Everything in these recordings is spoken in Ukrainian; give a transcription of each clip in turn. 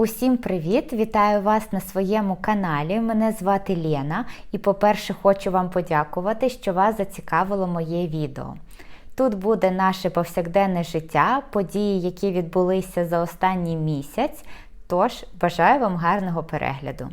Усім привіт! Вітаю вас на своєму каналі. Мене звати Лена і, по-перше, хочу вам подякувати, що вас зацікавило моє відео. Тут буде наше повсякденне життя, події, які відбулися за останній місяць. Тож бажаю вам гарного перегляду.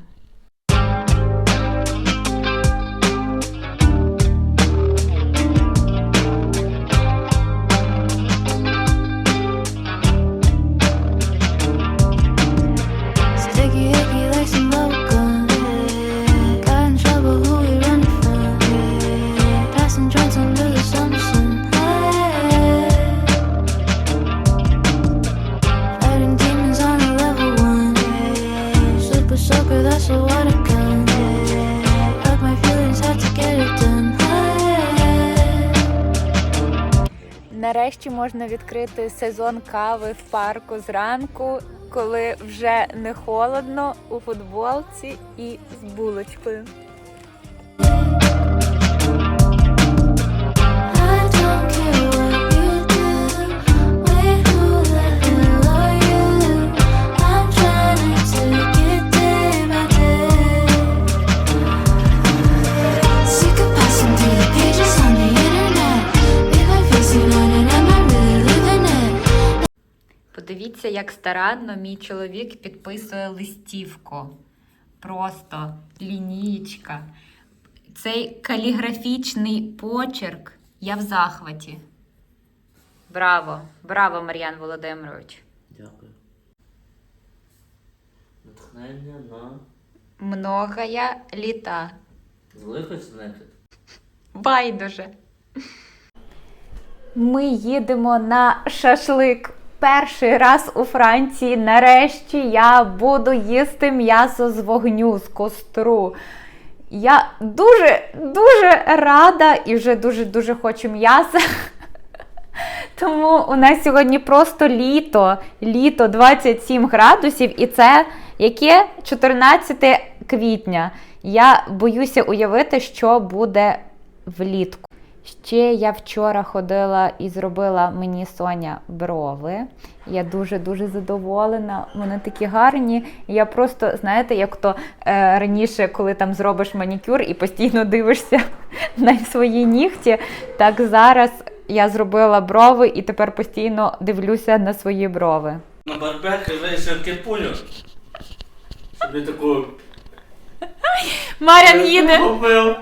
Нарешті можна відкрити сезон кави в парку зранку, коли вже не холодно у футболці і з булочкою. Подивіться, як старанно мій чоловік підписує листівку. Просто лінієчка. Цей каліграфічний почерк. Я в захваті. Браво! Браво, Мар'ян Володимирович! Дякую. Натхнення на Многая літа. з великої. Байдуже. Ми їдемо на шашлик. Перший раз у Франції. Нарешті я буду їсти м'ясо з вогню, з костру. Я дуже, дуже рада і вже дуже-дуже хочу м'яса. Тому у нас сьогодні просто літо, літо 27 градусів, і це яке 14 квітня. Я боюся уявити, що буде влітку. Ще я вчора ходила і зробила мені Соня брови. Я дуже-дуже задоволена. Вони такі гарні. Я просто, знаєте, як то е, раніше, коли там зробиш манікюр і постійно дивишся на свої нігті, так зараз я зробила брови і тепер постійно дивлюся на свої брови. На барбеки вирішив кипуню. Собі таку Марян їде! купив.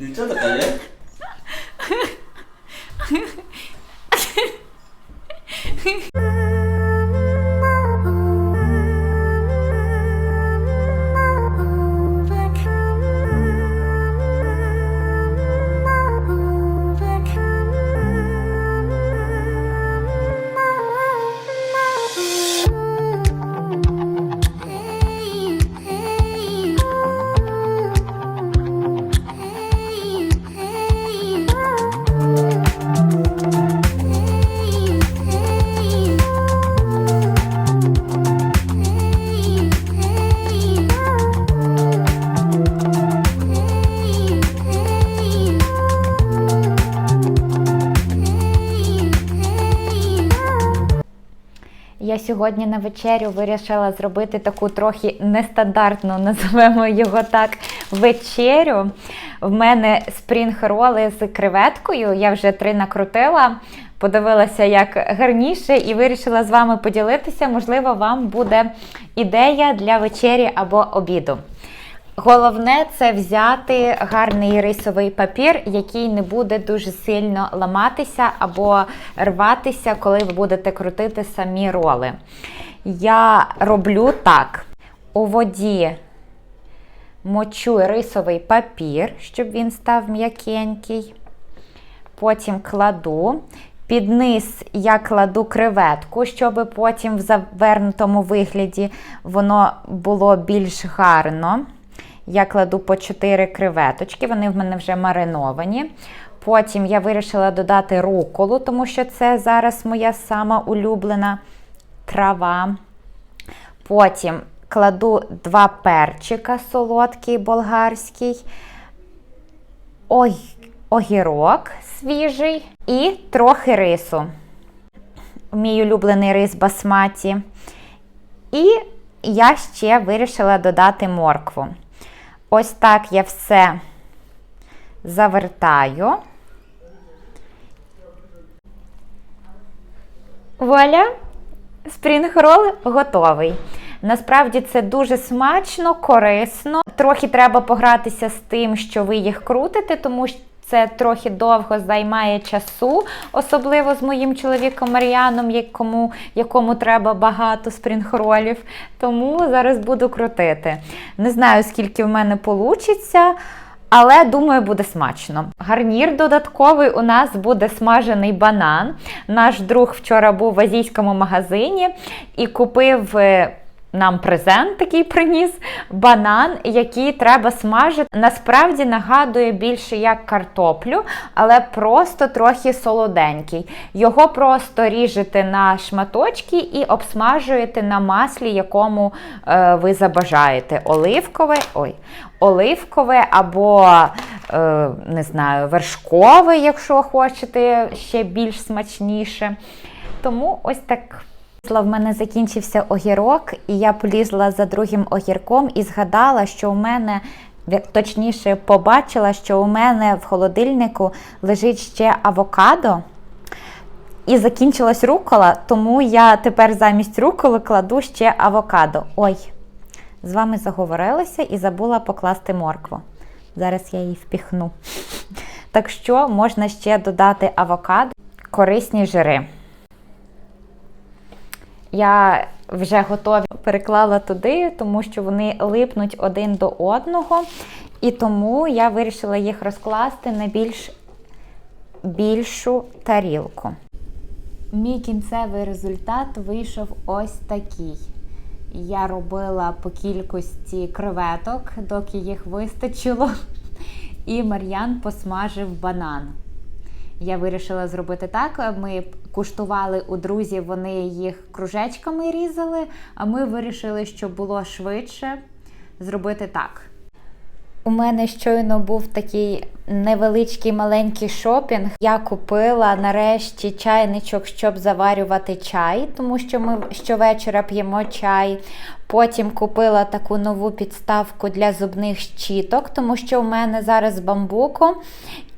Марики! Нічого така, є? Я сьогодні на вечерю вирішила зробити таку трохи нестандартну, називаємо його так, вечерю. В мене спрінг-роли з креветкою. Я вже три накрутила, подивилася, як гарніше, і вирішила з вами поділитися. Можливо, вам буде ідея для вечері або обіду. Головне це взяти гарний рисовий папір, який не буде дуже сильно ламатися або рватися, коли ви будете крутити самі роли. Я роблю так: у воді мочу рисовий папір, щоб він став м'якенький. Потім кладу. Під низ я кладу креветку, щоб потім в завернутому вигляді воно було більш гарно. Я кладу по 4 креветочки, вони в мене вже мариновані. Потім я вирішила додати руколу, тому що це зараз моя сама улюблена трава. Потім кладу два перчика солодкий болгарський, огірок свіжий і трохи рису. мій улюблений рис басматі. І я ще вирішила додати моркву. Ось так я все завертаю. Вуаля! Спрінг-рол готовий. Насправді це дуже смачно, корисно. Трохи треба погратися з тим, що ви їх крутите, тому що це трохи довго займає часу, особливо з моїм чоловіком Мар'яном, якому, якому треба багато спрінг-ролів. Тому зараз буду крутити. Не знаю, скільки в мене вийде. Але думаю, буде смачно. Гарнір додатковий у нас буде смажений банан. Наш друг вчора був в азійському магазині і купив. Нам презент такий приніс банан, який треба смажити. Насправді нагадує більше як картоплю, але просто трохи солоденький. Його просто ріжете на шматочки і обсмажуєте на маслі, якому е, ви забажаєте. Оливкове, ой, оливкове або е, не знаю, вершкове, якщо хочете ще більш смачніше. Тому ось так. В мене закінчився огірок, і я полізла за другим огірком і згадала, що у мене, точніше, побачила, що у мене в холодильнику лежить ще авокадо. І закінчилась рукола, тому я тепер замість руколи кладу ще авокадо. Ой, з вами заговорилася і забула покласти моркву. Зараз я її впіхну. Так що можна ще додати авокадо, корисні жири. Я вже готові переклала туди, тому що вони липнуть один до одного. І тому я вирішила їх розкласти на більш більшу тарілку. Мій кінцевий результат вийшов ось такий. Я робила по кількості креветок, доки їх вистачило. І Мар'ян посмажив банан. Я вирішила зробити так. Ми куштували у друзів, вони їх кружечками різали, а ми вирішили, щоб було швидше зробити так. У мене щойно був такий невеличкий маленький шопінг. Я купила нарешті чайничок, щоб заварювати чай, тому що ми щовечора п'ємо чай. Потім купила таку нову підставку для зубних щіток, тому що у мене зараз бамбуку.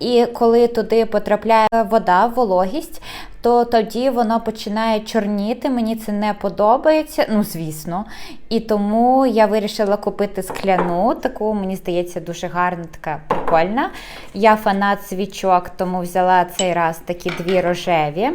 І коли туди потрапляє вода, вологість, то тоді воно починає чорніти. Мені це не подобається, ну звісно. І тому я вирішила купити скляну, таку, мені здається, дуже гарна, така прикольна. Я фанат свічок, тому взяла цей раз такі дві рожеві.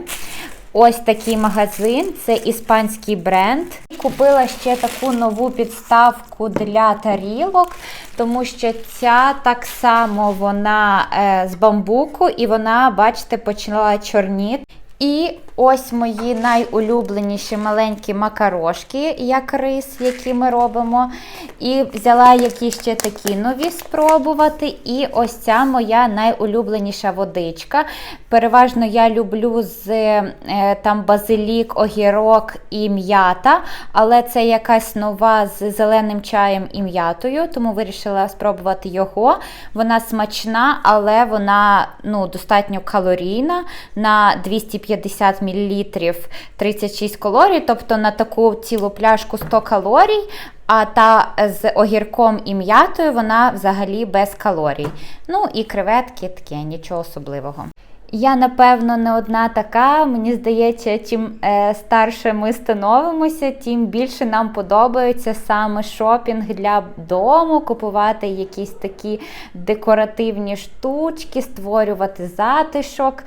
Ось такий магазин, це іспанський бренд. Купила ще таку нову підставку для тарілок, тому що ця так само вона е, з бамбуку, і вона, бачите, почала чорніти. І ось мої найулюбленіші маленькі макарошки, як рис, які ми робимо. І взяла якісь ще такі нові спробувати. І ось ця моя найулюбленіша водичка. Переважно я люблю з е, там базилік, огірок і м'ята, але це якась нова з зеленим чаєм і м'ятою, тому вирішила спробувати його. Вона смачна, але вона ну, достатньо калорійна. На 250 мл 36 калорій, тобто на таку цілу пляшку 100 калорій. А та з огірком і м'ятою вона взагалі без калорій. Ну і креветки таке, нічого особливого. Я, напевно, не одна така. Мені здається, чим е, старше ми становимося, тим більше нам подобається саме шопінг для дому, купувати якісь такі декоративні штучки, створювати затишок.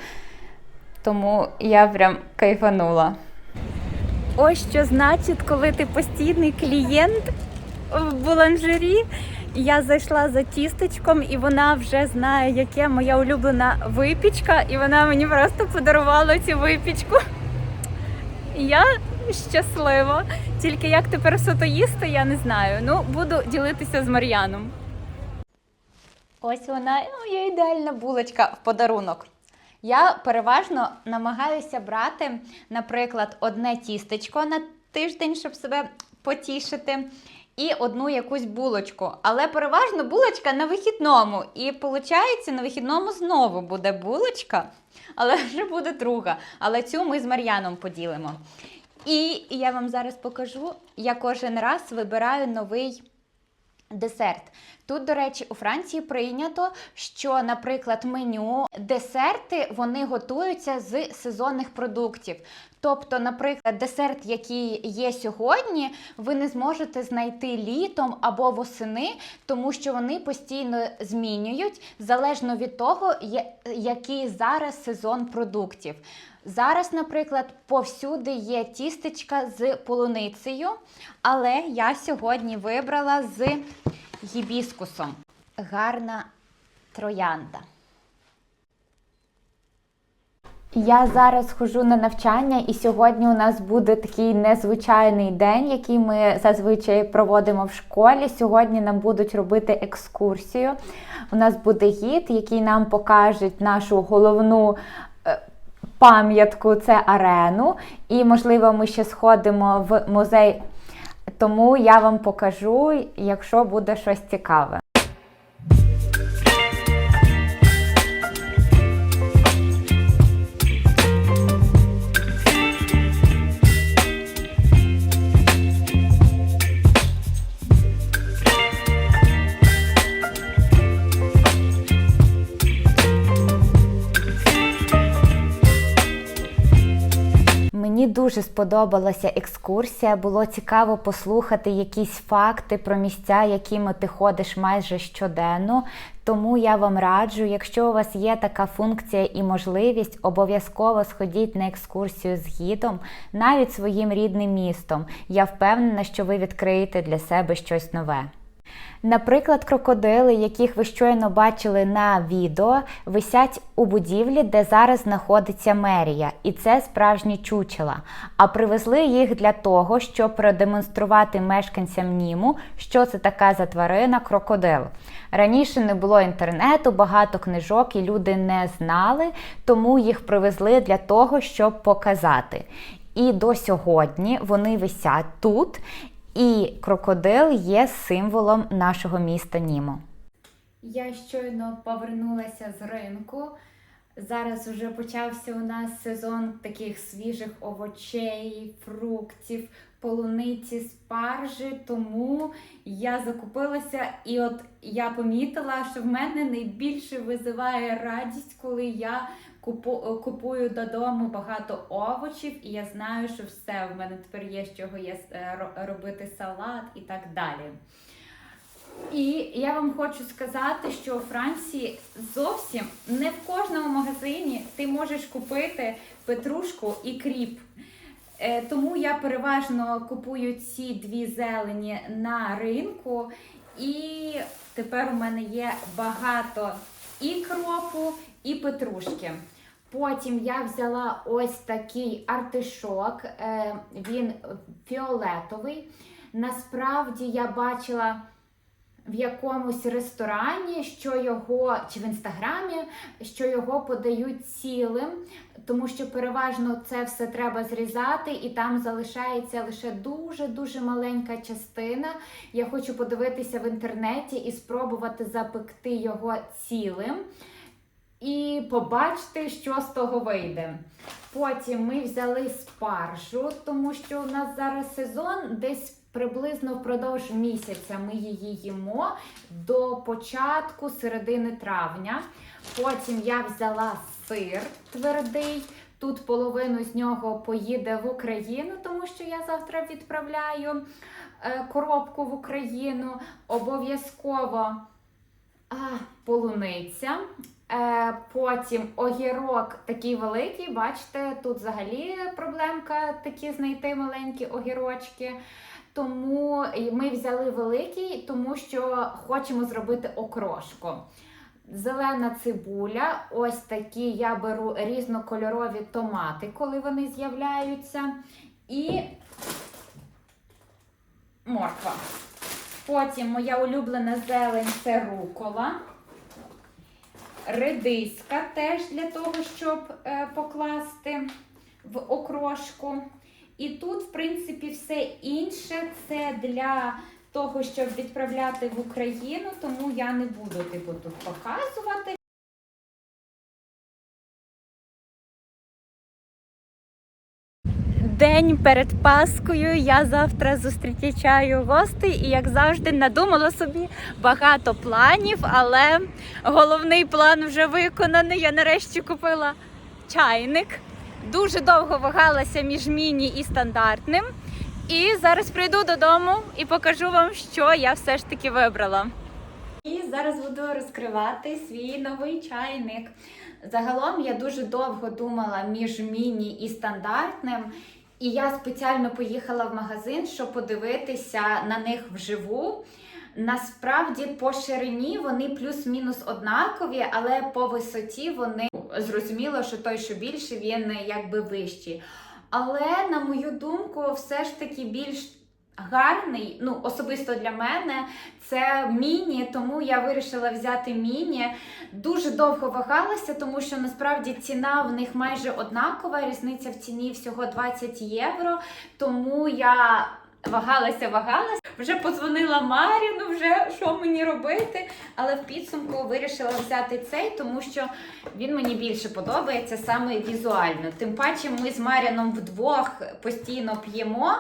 Тому я прям кайфанула. Ось що значить, коли ти постійний клієнт в буланжері. Я зайшла за тістечком, і вона вже знає, яке моя улюблена випічка, і вона мені просто подарувала цю випічку. Я щаслива. Тільки як тепер все їсти, я не знаю. Ну, буду ділитися з Мар'яном. Ось вона, моя ідеальна булочка в подарунок. Я переважно намагаюся брати, наприклад, одне тістечко на тиждень, щоб себе потішити. і одну якусь булочку. Але переважно булочка на вихідному. І виходить, на вихідному знову буде булочка, але вже буде друга. Але цю ми з Мар'яном поділимо. І я вам зараз покажу, я кожен раз вибираю новий десерт. Тут, до речі, у Франції прийнято, що, наприклад, меню десерти вони готуються з сезонних продуктів. Тобто, наприклад, десерт, який є сьогодні, ви не зможете знайти літом або восени, тому що вони постійно змінюють залежно від того, який зараз сезон продуктів. Зараз, наприклад, повсюди є тістечка з полуницею, але я сьогодні вибрала з гібіскусом. Гарна троянда. Я зараз хожу на навчання, і сьогодні у нас буде такий незвичайний день, який ми зазвичай проводимо в школі. Сьогодні нам будуть робити екскурсію. У нас буде гід, який нам покаже нашу головну е, пам'ятку це арену. І, можливо, ми ще сходимо в музей. Тому я вам покажу, якщо буде щось цікаве. Дуже сподобалася екскурсія. Було цікаво послухати якісь факти про місця, якими ти ходиш майже щоденно. Тому я вам раджу, якщо у вас є така функція і можливість, обов'язково сходіть на екскурсію з гідом, навіть своїм рідним містом. Я впевнена, що ви відкриєте для себе щось нове. Наприклад, крокодили, яких ви щойно бачили на відео, висять у будівлі, де зараз знаходиться мерія, і це справжні чучела. А привезли їх для того, щоб продемонструвати мешканцям Німу, що це така за тварина крокодил. Раніше не було інтернету, багато книжок і люди не знали, тому їх привезли для того, щоб показати. І до сьогодні вони висять тут. І крокодил є символом нашого міста Німо. Я щойно повернулася з ринку. Зараз вже почався у нас сезон таких свіжих овочей, фруктів, полуниці, спаржі. Тому я закупилася, і от я помітила, що в мене найбільше визиває радість, коли я купую додому багато овочів, і я знаю, що все в мене тепер є з чого є е, робити салат і так далі. І я вам хочу сказати, що у Франції зовсім не в кожному магазині ти можеш купити петрушку і кріп. Е, Тому я переважно купую ці дві зелені на ринку, і тепер у мене є багато і кропу, і петрушки. Потім я взяла ось такий артишок, е, він фіолетовий. Насправді я бачила в якомусь ресторані, що його, чи в інстаграмі, що його подають цілим, тому що переважно це все треба зрізати, і там залишається лише дуже-дуже маленька частина. Я хочу подивитися в інтернеті і спробувати запекти його цілим. І побачити, що з того вийде. Потім ми взяли спаржу, тому що у нас зараз сезон, десь приблизно впродовж місяця ми її їмо до початку середини травня. Потім я взяла сир твердий. Тут половину з нього поїде в Україну, тому що я завтра відправляю е, коробку в Україну. Обов'язково полуниця. Е, потім огірок такий великий. Бачите, тут взагалі проблемка такі знайти маленькі огірочки. Тому ми взяли великий, тому що хочемо зробити окрошку. Зелена цибуля, ось такі я беру різнокольорові томати, коли вони з'являються. І морква. Потім моя улюблена зелень це рукола. Редиска теж для того, щоб е, покласти в окрошку. І тут, в принципі, все інше це для того, щоб відправляти в Україну, тому я не буду типу тут показувати. День перед Паскою я завтра зустрічаю гостей і, як завжди, надумала собі багато планів, але головний план вже виконаний. Я нарешті купила чайник. Дуже довго вагалася між міні і стандартним. І зараз прийду додому і покажу вам, що я все ж таки вибрала. І зараз буду розкривати свій новий чайник. Загалом я дуже довго думала між міні і стандартним. І я спеціально поїхала в магазин, щоб подивитися на них вживу. Насправді по ширині вони плюс-мінус однакові, але по висоті вони зрозуміло, що той, що більший, він якби вищий. Але на мою думку, все ж таки більш гарний, ну особисто для мене, це міні, тому я вирішила взяти міні. Дуже довго вагалася, тому що насправді ціна в них майже однакова. Різниця в ціні всього 20 євро. Тому я вагалася, вагалася. Вже подзвонила Маріну, вже що мені робити. Але в підсумку вирішила взяти цей, тому що він мені більше подобається саме візуально. Тим паче, ми з Маріном вдвох постійно п'ємо.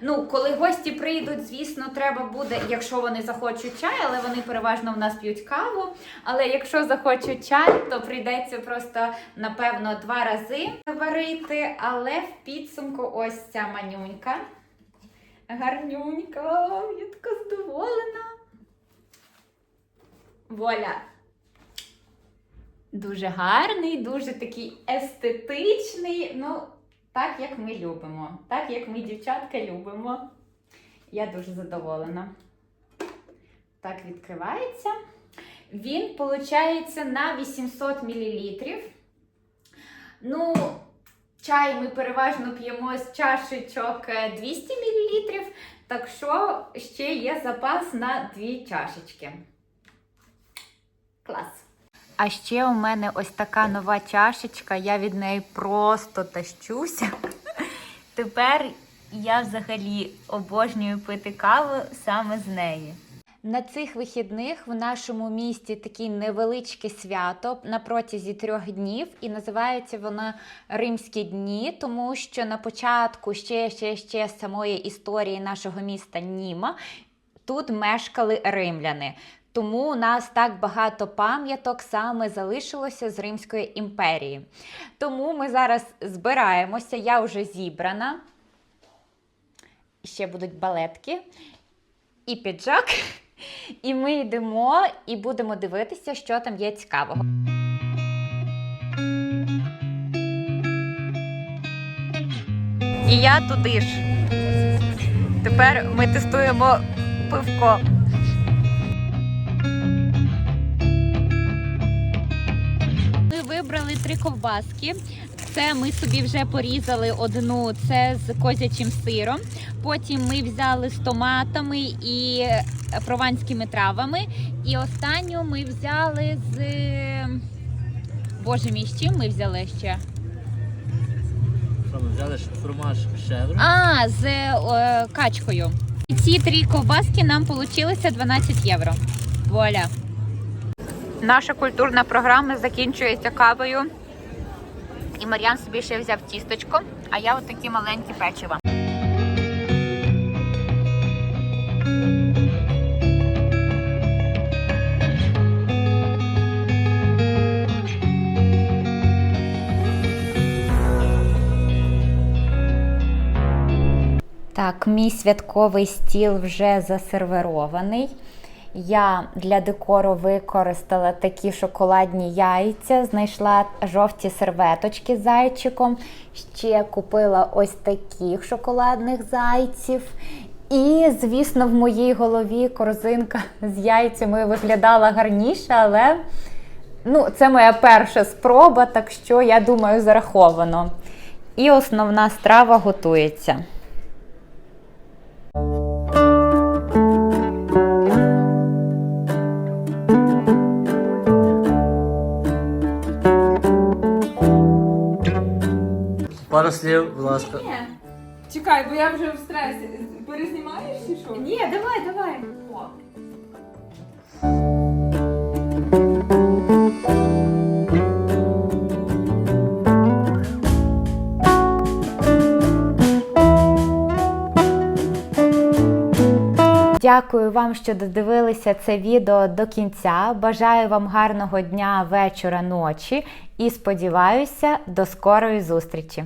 Ну, коли гості прийдуть, звісно, треба буде, якщо вони захочуть чай, але вони переважно в нас п'ють каву. Але якщо захочуть чай, то прийдеться просто напевно два рази варити. Але в підсумку ось ця манюнька. Гарнюнька, я така задоволена. Воля. Дуже гарний, дуже такий естетичний. Ну, так як ми любимо. Так як ми, дівчатка, любимо. Я дуже задоволена. Так відкривається. Він, виходить, на 800 мл. Ну, чай ми переважно п'ємо з чашечок е, 200 мл, так що ще є запас на дві чашечки. Клас. А ще у мене ось така нова чашечка, я від неї просто тащуся. Тепер я взагалі обожнюю пити каву саме з неї. На цих вихідних в нашому місті таке невеличке свято на протязі трьох днів, і називається воно Римські дні, тому що на початку ще ще ще самої історії нашого міста Німа тут мешкали римляни. Тому у нас так багато пам'яток саме залишилося з Римської імперії. Тому ми зараз збираємося, я вже зібрана. Ще будуть балетки і піджак. І ми йдемо і будемо дивитися, що там є цікавого. І я туди ж. Тепер ми тестуємо пивко. Ми вибрали три ковбаски. Це ми собі вже порізали одну, це з козячим сиром. Потім ми взяли з томатами і прованськими травами. І останню ми взяли з. Боже мій, з чим ми взяли ще? Що ми взяли фромаж шевро? А, з е, качкою. І ці три ковбаски нам вийшло 12 євро. Вуаля. Наша культурна програма закінчується кавою. І Мар'ян собі ще взяв тісточко, а я от такі маленькі печива. Так, мій святковий стіл вже засервірований. Я для декору використала такі шоколадні яйця, знайшла жовті серветочки з зайчиком, ще купила ось таких шоколадних зайців. І, звісно, в моїй голові корзинка з яйцями виглядала гарніше, але ну, це моя перша спроба, так що я думаю, зараховано. І основна страва готується. Пару слів, будь ласка. Чекай, бо я вже в стресі. Перезнімаєш чи що? Ні, давай, давай. О. Дякую вам, що додивилися це відео до кінця. Бажаю вам гарного дня, вечора, ночі і сподіваюся, до скорої зустрічі!